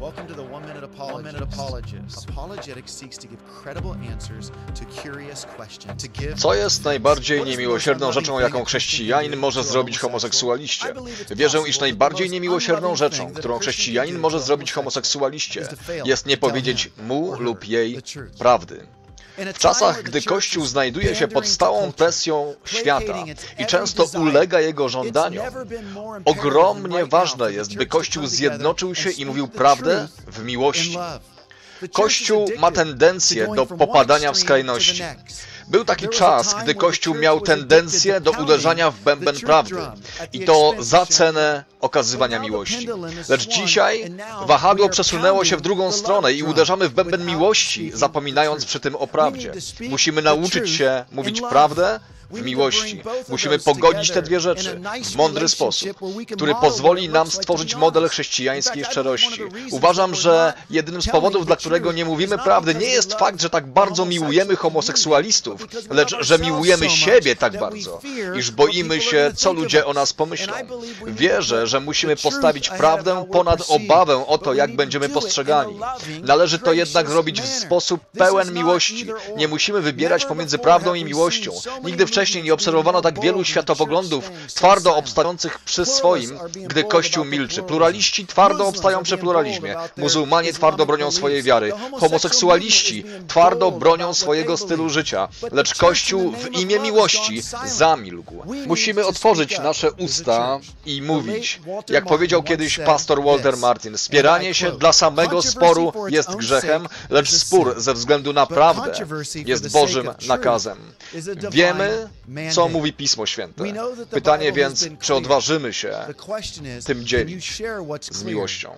Welcome to the One Minute Apologist. One Minute Apologist. Apologetics seeks to give credible answers to curious questions. To give Co jest najbardziej niemiłosierną rzeczą, jaką chrześcijanin może zrobić homoseksualiście? Wierzę, iż najbardziej niemiłosierną rzeczą, którą chrześcijanin może zrobić homoseksualiście, jest nie powiedzieć mu lub jej prawdy. W czasach, gdy Kościół znajduje się pod stałą presją świata i często ulega jego żądaniom, ogromnie ważne jest, by Kościół zjednoczył się i mówił prawdę w miłości. Kościół ma tendencję do popadania w skrajności. Był taki czas, gdy Kościół miał tendencję do uderzania w bęben prawdy i to za cenę okazywania miłości. Lecz dzisiaj wahadło przesunęło się w drugą stronę i uderzamy w bęben miłości, zapominając przy tym o prawdzie. Musimy nauczyć się mówić prawdę w miłości. Musimy pogodzić te dwie rzeczy w mądry sposób, który pozwoli nam stworzyć model chrześcijańskiej szczerości. Uważam, że jedynym z powodów, dla którego nie mówimy prawdy, nie jest fakt, że tak bardzo miłujemy homoseksualistów, lecz że miłujemy siebie tak bardzo, iż boimy się, co ludzie o nas pomyślą. Wierzę, że musimy postawić prawdę ponad obawę o to, jak będziemy postrzegani. Należy to jednak zrobić w sposób pełen miłości. Nie musimy wybierać pomiędzy prawdą i miłością. Nigdy wcześniej nie obserwowano tak wielu światopoglądów twardo obstających przy swoim, gdy Kościół milczy. Pluraliści twardo obstają przy pluralizmie. Muzułmanie twardo bronią swojej wiary. Homoseksualiści twardo bronią swojego stylu życia. Lecz Kościół w imię miłości zamilkł. Musimy otworzyć nasze usta i mówić. Jak powiedział kiedyś pastor Walter Martin, spieranie się dla samego sporu jest grzechem, lecz spór ze względu na prawdę jest Bożym nakazem. Wiemy, co mówi Pismo Święte. Pytanie więc, czy odważymy się tym dzielić z miłością.